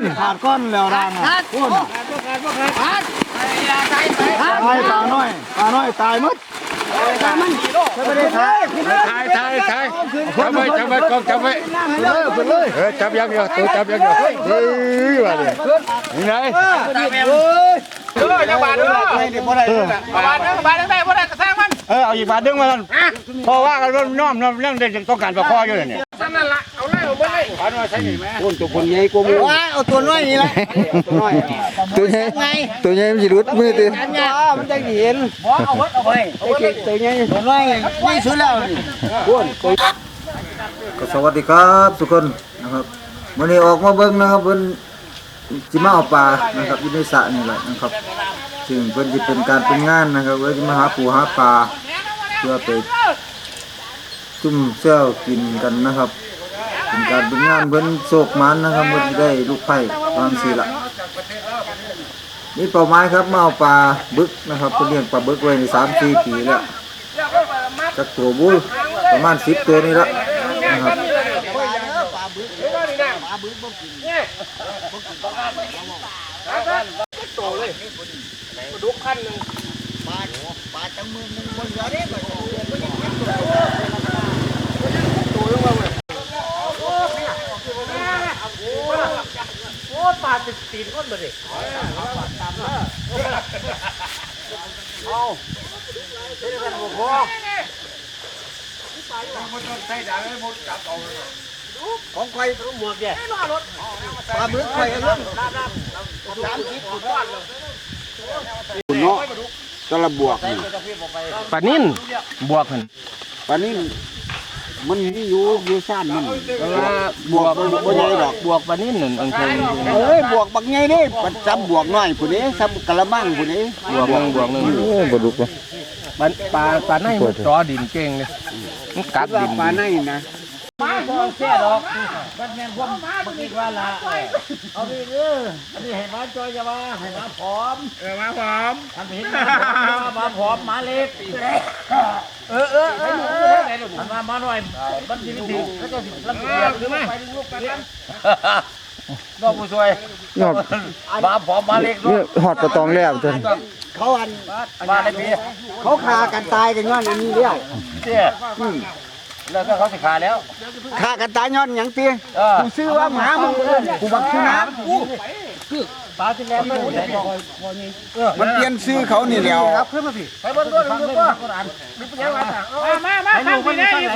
นขาดก้อนแล้วดังอะพุ่นตายปลาน้อยปลาน้อยตายหมดไม่ได้ทายถ่ายถ่ายถ่ายจับไว้จับไว้กล้องจับไว้เลยขึ้นเลยเออจับยังเดียวตัวจับยังเดียวเฮ้ยว่าดิยังไงเอ้ยเออจังหวะเด้อไม่ได้บ่ได้เลยแหละบาทนึงบาทนึงได้บ่ได้ก็สร้างมันเออเอาอีกบาทดึงมาก่อนเพราะว่ากันน้อมน้อมเรื่องเด็กต้องการประคออยู่เนี่ยสั่นนั่นล่ะเอาเลยเอาเบิ่งเลยบาทว่าใช่ไหมพุ่นตัวพุ่นใหญ่กว่าหมูว้าเอาตัวน้อยนี่ละตัวน้อยตัวใหญ่ตัวใหญ่มันสิรุดมือติจ้ามันจะเห็นบ่เอาไว้เอาไว้ตัวใหญ่ตัวน้อยนี่สุดแล้วนี่พุ่นตัวก็สวัสดีครับทุกคนนะครับวันนี้ออกมาเบิ่งนะครับเพิ่น สิมาเอาปลานะครับอยู่ในสระนี่แหละนะครับ ซึ่งเพิ่นสิเป็นการเป็นงานนะครับเว่าสิมาหาปูหาปลาเพื่อไปจุ่มเซี่ยวกินกันนะครับ เป็นการเป็นงานเพิ่นโศกมันนะครับเพิ่นสิได้ลูกไผ่วางสิละนี่เป้าหมายครับมาเอาปลาบึกนะครับเพิ่นเลี้ยงปลาบึกไว้ใน3-4ปีแล้วจักตัวบุ้ประมาณ10ตัวนี่ละนะครับาบึ้งบ่กินเนี่ยบ่กินบ้านบ้านบ้านโตเลยกระดูกขั้นหนึ่งปลาปลาจังมืองไงเว้ยโอ้ปลาติดตีนก้นมาเลยเอาเดี๋ยวเราบอกว่าไม่ต้องใครต้องหมวกเนี่ยปลาบึกไข่กันเรื่องสามสิบขุดก้อนเลยเนาะตะละบวกนี่ปานิ่นบวกหั่นปานนี้มันมีอยู่อยู่ซ่านมันบวกบ่ใหญ่ดอกบวกปานิ่นนั่นอันเคยเอ้ยบวกบักใหญ่นี่มันซ้ำบวกน้อยผู้นี้ซ้ำกะละมังผู้นี้บวกหนึงบวกหนึงโอ้บ่ดุกว่ะปลาปลาปลาในมันจ่อดินเก่งเลยมันกัดดินปลาในนะ มาบ่เสียดอกบัดแม่นความบ่คิดว่าละเอาดิเด้ออันนี้ให้มาจอยจะว่าให้มาผอมเออมาพร้อมทำเห็นมามาผอมมาเล็กเออเออเออเออทำมามาหน่อยมันสิถึงแล้วก็สิลำเอียงหรือไม่ไปลูกไปกันน้องผู้ช่วยยอดมาผอมมาเล็กนี่ฮอดประตองแล้วจนเขาอันมาในปีเขาฆ่ากันตายกันย้อนอันนี้เดียวเสีย แล้วก็เขาสิขาแล้วฆ่ากันตายย้อนหยังเตี้ยเออกูซื้อว่าหมามึงกูบักชื่อน้ำกูปลาที่แล้วไม่ได้บอกมันเปลี่ยนซื้อเขานี่แล้วครับขึ้นมาพี่ไปบนต้นลูกก็มีปัญญาอะไรมามามาทำที่ได้อยู่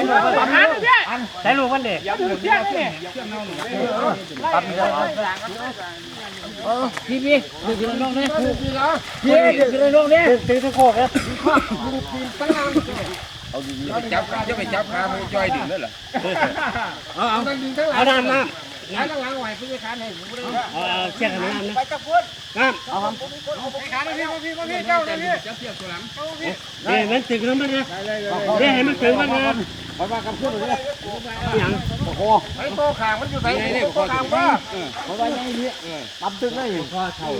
หันพี่ใช้ลูกมันเด็กเที่ยงเนี่ยปั๊บพี่พี่พี่น้องเนี่ยพี่พี่น้องเนี่ยตีตะโคกครับ จับจะไปจับขาไปจ่อยดินนั่นเหรอเอาน้ำน้ำ น้ำล้างไหวพี่ขาให้ผมได้เอาเชี่ยกันน้ำนะไปจับพุ่นน้ำเอาครับขาพี่พี่พี่เจ้าพี่จับเสียบตัวหลังนี่ยมันตึงแล้วมันนะนี่ให้มันตึงมันนะเพราะว่ากับพุ่นเลยอย่างโอ้โหไอ้โตขางมันอยู่ไหนนี่โตขางว่าเพราะว่าอย่างนี้ปั๊บตึงได้อยู่พอเท่า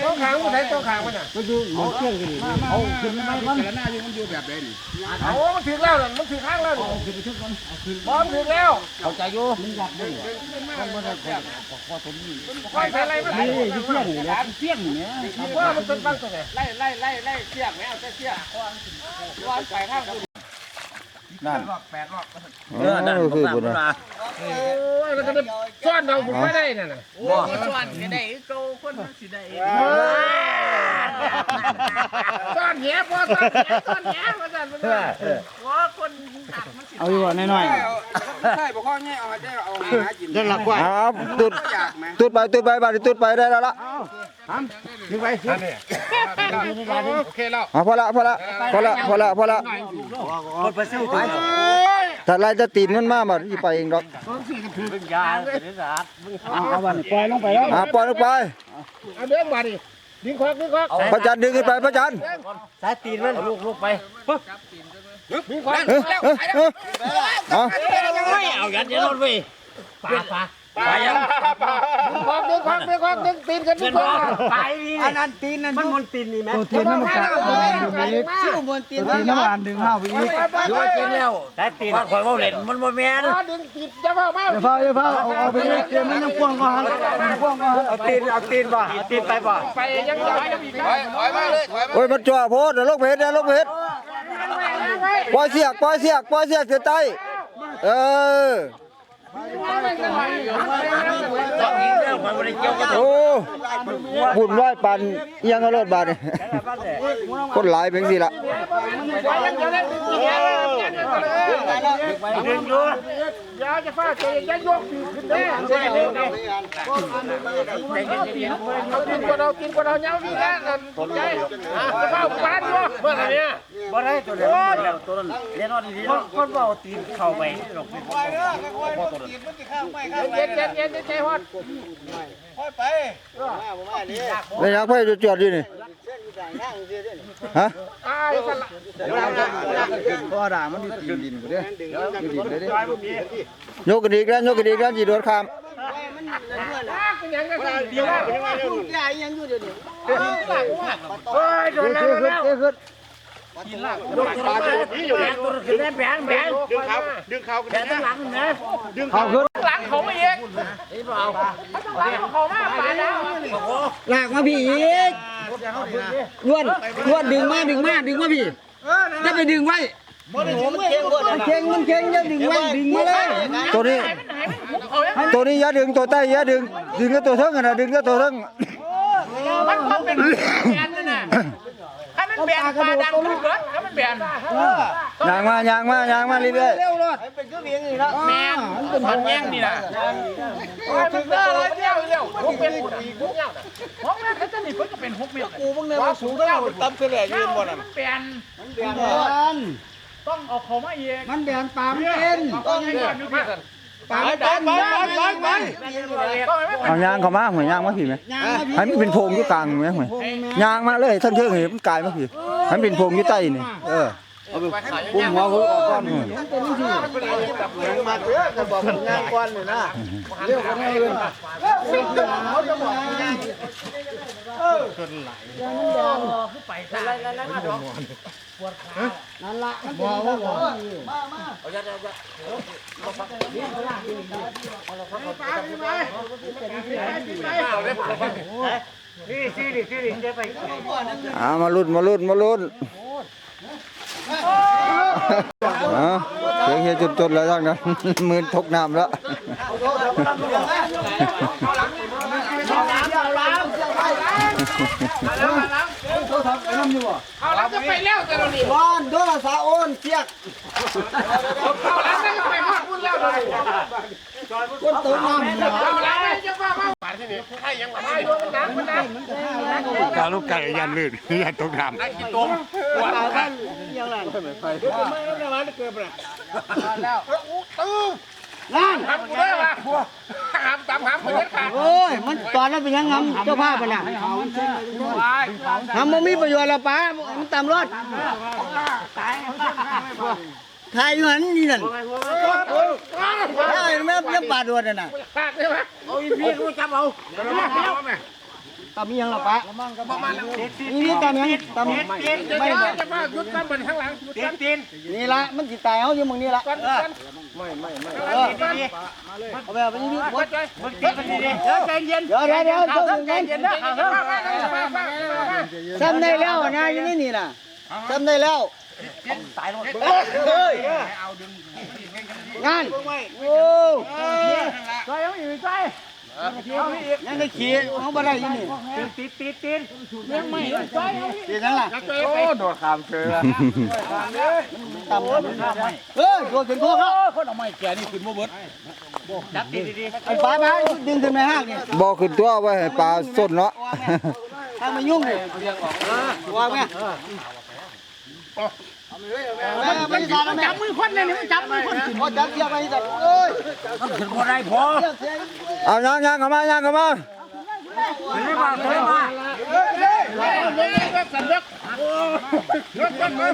โตขางมันไหนโตขางมันอะมันอยู่หมดเครื่องกันนี่เอาขึ้นมามันแล้วหน้าอยู่มันอยู่แบบไหนนี่เอามันถึงแล้วมันถึงข้างแล้วเอาขึ้นไปถึงก่อนเอาขึ้นบอลถึงแล้วเข้าใจอยู่มันหยับได้ค่อยใส่อะไรมานี่ที่เพี้ยนนี่แหละเพี้ยนนี่เนี่ยว่ามันเป็นบ้างตัวไหนไล่ไล่ไล่ไล่เสียกไม่เอาแต่เสียกวันไปทางคุณเออนั่นคือบ่นะโอ้ยมันจะได้ซ่อนเราผมไม่ได้น่ะนะส่วนก็ได้โกคนสิได้ซ่อนแหพอซ่อนแหซ่อนแห มาสั่นมันว่าว่าคนตักมันสิเอาอยู่บ่น้อยใช่บ่ข้อแง่เอาได้เอาหากินๆจะหลักว่าอ้าวตุดตุดไปตุดไปบาดนี้ตุดไปได้แล้วล่ะถึงไปโอเคแล้วอะพอละพอละพอละพอละพอละถ้าไล่จะตีนมันมาบัดสิไปเองดอกยาเป็นสะอาดเอาวันปล่อยลงไปแล้วอะปล่อยลงไปเอาเด้งมาดิ ดึงคอกดึงคอกพระจันทร์ดึงขึ้นไปพระจันทร์สายตีนมันลูกลูกไปดึงคอกเอ้ยเอ้ยเอ้ยเอาไม่เอายันยันรถไปปลาปลา ปลายังดึงคอกดึงคอกดึงควักดึงตีนกันทุกคนไปอันนั้นตีนนั่นมันมนตีนนี่แม่ตีนน้ำมันกัดดึงไปอีกชื่อมนตีนตัวตีนน้ำมันดึงห้าวไปอีกด้วยกินแล้วแต่ตีนข่อยว่าเล่นมันบ่แม่นดึงตีนจะเฝ้ามาอย่าเฝ้าอย่าเฝ้าเอาเอาไปอีกเกมมันยังพ่วงก่อนพ่วงก่อนเอาตีนเอาตีนบ่ตีนไปบ่ไปยังยังอีกโอ้ยมันจ่อโพดลูกเพชรนะลูกเพชรปล่อยเสียกปล่อยเสียกปล่อยเสียกเสียใต้เออ โอ้หุ่นไหวปันอิหยังกระโดดบาดนี่คนหลายเป็นสิละยังจะได้ดึงตีนดึงอยู่ยาจะฟาดเจยังยกขึ้นได้ใช่เลยเอากินกว่าเรากินกว่าเราเนี้ยพี่นะใจจะเฝ้าบ้านอยู่เมื่อไหร่เนี่ยบ่ได้ตัวเดียวตัวนั้นเรียนนอนดีๆเนาะคนบ่เอาตีนเข้าไปหรอกเย็นเย็นเย็นใจฮอดไม่อยากไปจอดอยู่นี่ฮะตายสละพ่อด่ามันอยู่ตีนดินกูเด้อยู่ดินเลยเด้ยกกระดิกแล้วยกกระดิกแล้วจีโดดข้ามยังก็ใส่ดีแล้วยังอยู่เดี๋ยวนี้โอ้ยโดนแล้ว ดึงเขาดึงเขาแขนข้างหลังนะเอาขึ้นหลังเขาไม่เองเอาหลังเขามาป่าแล้วลากมาพี่อีกล้วนล้วนดึงมาดึงมาดึงมาพี่จะไปดึงไว้มันเข่งมันเข่งจะดึงไว้ดึงมาเลยตัวนี้ตัวนี้อย่าดึงตัวใต้อย่าดึงดึงก็ตัวเทิงนะดึงก็ตัวเทิงมันมันเป็นแบนนั่นน่ะ มันแบนปลาดังขึ้นรถถ้ามันแบนยางมายางมายางมาเรื่อยเร็วรถเป็นก็เวียงอีกแล้วแมนมันแย่งนี่นะโอ้ยมันเด้อเลยเร็วเร็วพวกเป็นหกเงี้ยหกเงี้ยถ้าจะหนีเพิ่งก็เป็นหกเงี้ยกูมึงเนี่ยมาสูงเท่าตั้มขึ้นเลยยืนบนอะมันแบนแบนต้องเอาเขามาเองมันแบนปามเป็นต้องให้ก่อนดูพี่ ปามเป็นไปไปไปเอายางเข้ามาหวยยางมาพี่ไหมให้มันเป็นโพรงอยู่กลางไหมหวยยางมาเลยทั้งเทิงเห็นมันกลายมาพี่ให้มันเป็นโพรงอยู่ใต้นี่เออปุ้มหัวกูออกก่มาเถอะจะบอกงานก่อนเลยนะเร็วกันเลยเขาจะบอกงาน เออไปซะนั่นละมันเป็นแบบมามาอ่ามาลุ้นมาลุ้นมาลุ้นอ่าเสียงเฮียจุดๆแล้วทั้งนั้นมือทกน้ำแล้ว เอาแล้วจะไปแล้วแต่เราหนีบ้านโดนสาโอนเสียกเอาแล้วจะไปมากพูดแล้วเราหนีคนเติมน้ำเอาแล้วจะมามาป่าที่นี่ให้ยังมาให้ด้วยมันน้ำมันน้ำตาลูกไก่ยันลื่นยันตกน้ำไอ้กินตมปวดขานั่ นทำกูได้ป่ะหามตามหามคนนี้ขาดโอ้ย มันตอนนั้นเป็นยังงำเจ้าภาพมันน่ะทำมันมีประโยชน์แล้วป้ามันตามรถถ่ายอยู่หันนี่นั่นถ่ายแม่ยังปาดดวนน่ะขาดใช่ไหมตา มมียังล่ะป้านี่ตามยังตามไม่ไม่จะมายุดกันบนข้างหลังยุดกันตีนนี่ละมันสิตายเอาอยู่มึงนี่ละกันกันเออเอาไปเอาไปนี่ดิหัวใจมันตีมันดีเดี๋ยวใจเย็นเดี๋ยวเดี๋ยวเดี๋ยวเดี๋ยวใจเย็นนะมามามามามาจำได้แล้วนะอยู่นี่นี่น่ะจำได้แล้วเฮ้ยงานโอ้ใจยังอยู่ใจ ยังได้ขี่เขาบ่ได้อยู่นี่ตีตีตีนยังไม่ใจตีนั่นล่ะโอ้โดดขามเชือตำเฮ้ยโดนถึงโคกแล้วคนเอาไม้แก่นี่ขึ้นมาเบิดไอ้ฟ้ามาดึงขึ้นมาห้างนี่บ่ขึ้นตัวไว้ให้ปลาสดเนาะถ้ามันยุ่งนี่วางแม่ไม่จับจับมือคนเลยนี่จับมือคนพอจับเกี่ยวไปจับเอ้ยขึ้นบ่ได้พอเอายางยางเข้ามายางเข้ามาไม่มาไม่มาสันเด็กยกกันเลย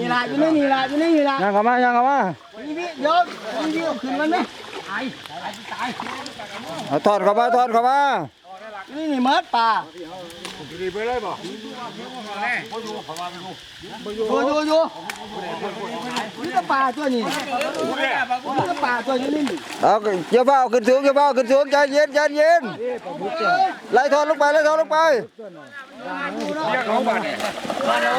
นี่ละอยู่นี่นี่ละอยู่นี่นี่ละยางเข้ามายางเข้ามานี่พี่เดี๋ยวนี่พี่ขึ้นมันไหมเอาทอดเข้ามาทอดเข้ามานี่นี่เมิดป่า ลาอยู่อยู่อยู่นี่ก็ปลาตัวนี้นี่ก็ปลาตัวนี้นี่เอาเกี่ยวเบาขึ้นสูงเกี่ยวเบาขึ้นสูงใจเย็นใจเย็นไล่ทอดลงไปไล่ทอดลงไป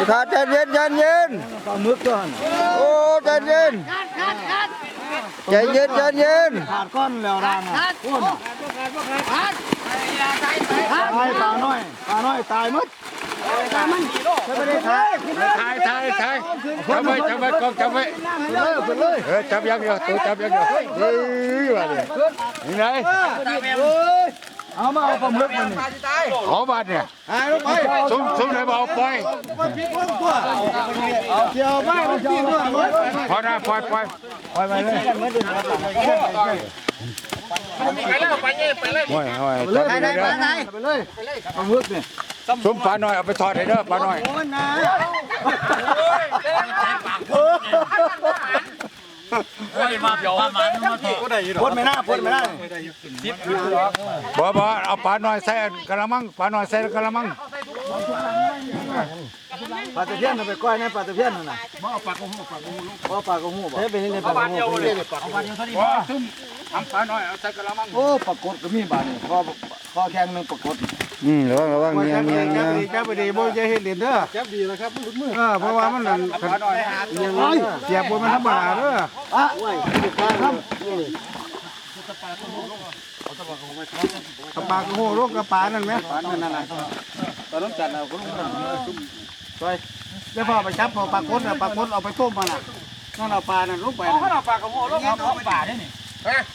ขาดใจเย็นใจเย็นปลาหมึกตัวนั้นโอ้ใจเย็นใจเย็นใจเย็นขาดก้อนแล้วร่างอะก้น ตายปลาน้อยปลาน้อยตายหมดตายมันไม่ได้ขายถ่ายถ่ายถ่ายจับไว้จับไว้กล้องจับไว้เลยขึ้นเลยเออจับยังเดียวตัวจับยังเดียวเฮ้ยว่าดิยังไงเอามาเอาปลาหมึกมันนี่ขอบาทเนี่ยหายลงไปซุ่มซุ่มไหนบอกปล่อยเกี่ยวไปมันเกี่ยวไปพอนะปล่อยปล่อยปล่อยไปเลย โอ้ยโอ้ยจับไปไปไหนเลยไปเด้อไหนไปเลยปลาหมึกนี่ซุ่มปลาหน่อยเอาไปทอดให้เด้อปลาหน่อยโอ้ยนะพ่นไม่น่าพ่นไม่น่าบ่บ่เอาปลาหน่อยใส่กระมังปลาหน่อยใส่กระมัง ปลาตะเพียนไปก้อยในปลาตะเพียนนั่นน่ะบ่ปลากระหูปลากระหูบ่ปลากระหูบ่เฮ้ยเป็นนี่ปลากระหูบ่ซุ่มทำปลาหน่อยเอาใส่กระมังโอ้ปลากดก็มีบาดนี่คอคอแข็งนึงปลากดอืมระวังระวังเมียงเมียงเมียงจับไปดีบ่จะเฮ็ดเล่นเด้อจับดีแล้วครับมือเออเพราะว่ามันนั่นปลาหน่อยยังไงเสียบนมันธรรมดาเด้ออะโอ้ยครับกระปากกระหูลูกกระปานั่นไหมปานั่นนั่นน่ะตอนนั้นจัดเอาก็ลูกนั่น ไปแล้วพอไปจับพอปลากดน่ะปลากดเอาไปต้มมาน่ะนั่นเอาปลานั่นลงไปน่ะเอาปลากระโมลงเอาปลาได้นี่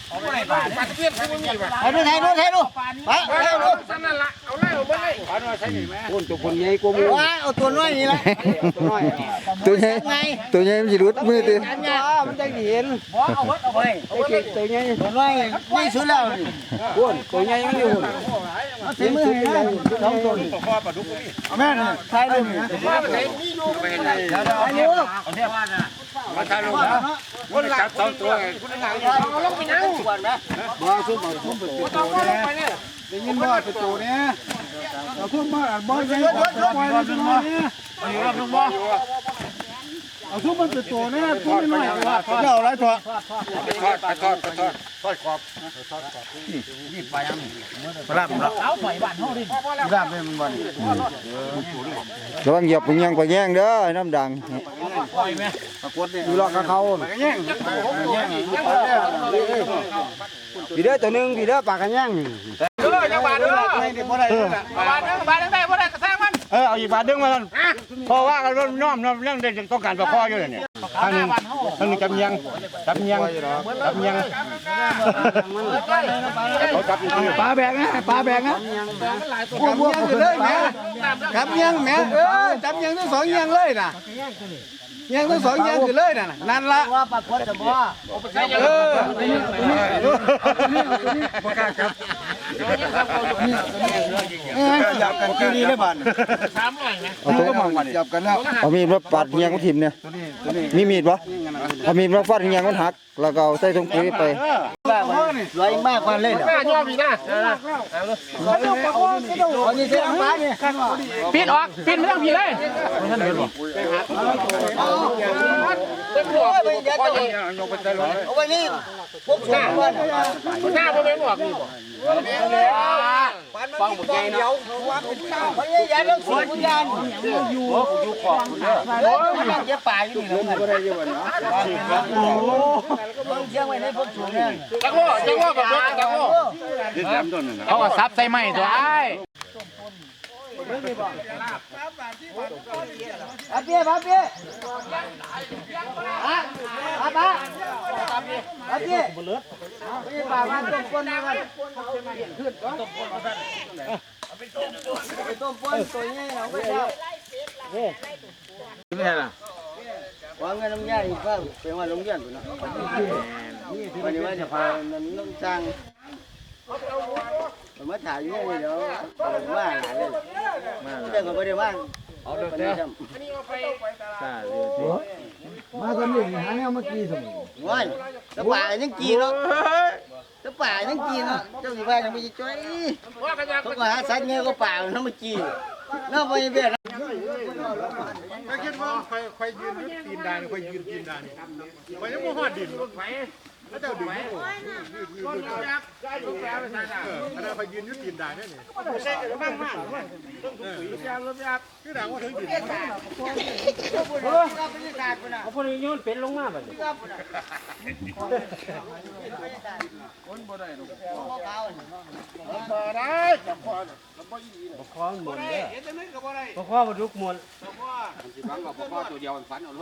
เอาไปปลาปลาตะเพียนคือมันมีป่ะให้ดูให้ดูให้ดูไปให้ดู sann นั่นละเอาไล่เอาไปเลยปลาหน่อยใส่นี่แม่คนตัวคนใหญ่กว่าหมู่ว้าเอาตัวน้อยนี่แหละตัวน้อยตัวใหญ่ตัวใหญ่มันสิรุดมือตีอันเนี้ยมันจะเห็นบ่เอาเบิดเอาไปเอาเบิดตัวใหญ่ตัวน้อยไม่สุดแล้วนี่คนตัวใหญ่มันอยู่เอา ใส่มือให้ได้สองตัวนี่เอาแม่นี่ใส่เลยนี่ว่าไปไหนมีอยู่ไปไหนอันนี้มาถ่ายรูปนะคนจับสองตัวไงเอาลงไปนั่งบ่ซุ่มเอาซุ่มเป็นตัวเนี่ยได้ยินบ่เป็นตัวเนี่ยเอาซุ่มมาบ่ใหญ่ปล่อยเลยซุ่มมาเนี่ยเอาอยู่รอบนึงบ่ เอาซุ่มมันเป็นตัวนี่ยตัวน้อยว่าเขาเอาอะไรตัวไปทอดไปทอดไปทอดราบเป็นวันระวังเหยียบเป็นยังไปแย่งเด้อน้ำดังอยู่รอกกับเขาแย่งแย่งพี่เด้อตัวหนึงพี่เด้อปากกันย่างเด้อจังหวัดเด้อไม่ได้บ่ได้เลยล่ะบาทนึงบาทนึงได้บ่ ออเอาอีกบาทดึงมาแล้วเพราะว่ากันว่าน้อมน้อมเรื่องเด็กต้องการประคออยู่เนี่ยทางหนึงทางหนึงจับยังจับยังจับยังเขาจับอยู่ที่ปลาแบกนะปลาแบกนะพวกพวกกันเลยแม่จับยังแม่เออจับยังทั้งสองยังเลยน่ะยังทั้งสองยังคือเลยน่ะนั่นละว่าปลาคดจะบ่เออจับ ยับกันกี่ดีเลยบ้านเอาตัวจับกันแล้วเอามีดมาปัดเงียงมันทิ่มเนี่ยมีมีดปะเอามีดมาฟันเงียงมันหัก แล้วก็เอาใส่ถุงปุ๋ยไปรวยมากกว่าเลยแม่ยอมอีกนะวันนี้เสียงปลาเนี่ยปิดออกปิดไม่ต้องผีเลยเต็มหัวพอดีเอาไว้นี่พวกหน้าหน้าบ่แม่นออกนี่บ่ ฟังหมดใจเดียวพยายามต้องสูงยานอยู่อยู่ขอบคุณเด้อโอ้ยมังเจ็บป่าอยู่นี่แล้วมันบ่ได้อยู่นะโอ้ต้องเชียงไว้ในพวกสูงเนี่ยจังหวะจักโลกับรถจักโลเขาก็ซับใส่ไม้ตัวไอ้ อาเปียอาเปียอะอะปะอาเปียพี่ป่ามาต้มปนมาก่อนไปต้มปนตัวนี้เอา ไปแล้วนี่ล่ะวางเงินน้ำยาอีกก็เป็นว่าโรงเรียนกูเนาะวันนี้ว่าจะพาน้ำจังมาถ่ายอยู่นี่เดี๋ยวว่าหลานเลยเจ้าก็ไม่ได้ว่าเอาเดี๋ยวมาคนหนึ่งหาแนวเมื่อกี้สมุนว้ายสบายยังกี่เนาะป่ายังกินเนาะเจ้าสิว่ายังไม่จ้อยว่ากันยังเขาก็หาสัตว์เงี้ยก็ป่าน้ำมันจีน้ำไปเบี้ยไม่คิดว่าใครใครยืนตีนดานใครยืนตีนดานใครยังไม่หอดดินไฟแล้วจ้าดึงอยู่ยืดยืดยืดยักษ์ได้ลูกแก้วไปใส่ดาอันนั้นใครยืนยืนตีนด่านนี่นี่ใช่กันบ้างมากต้องถุงปุ๋ยลูกยักษ์ลูกยักษ์คือดังว่าถึงดินเอาพวกนี้โยนเป็นลงมาบัดนี้บ่ได้จับพอบ่คอมันหมดเด้อบ่คอบ่ลุกหมดสิบังกับพ่อตัวเดียวฟันเอา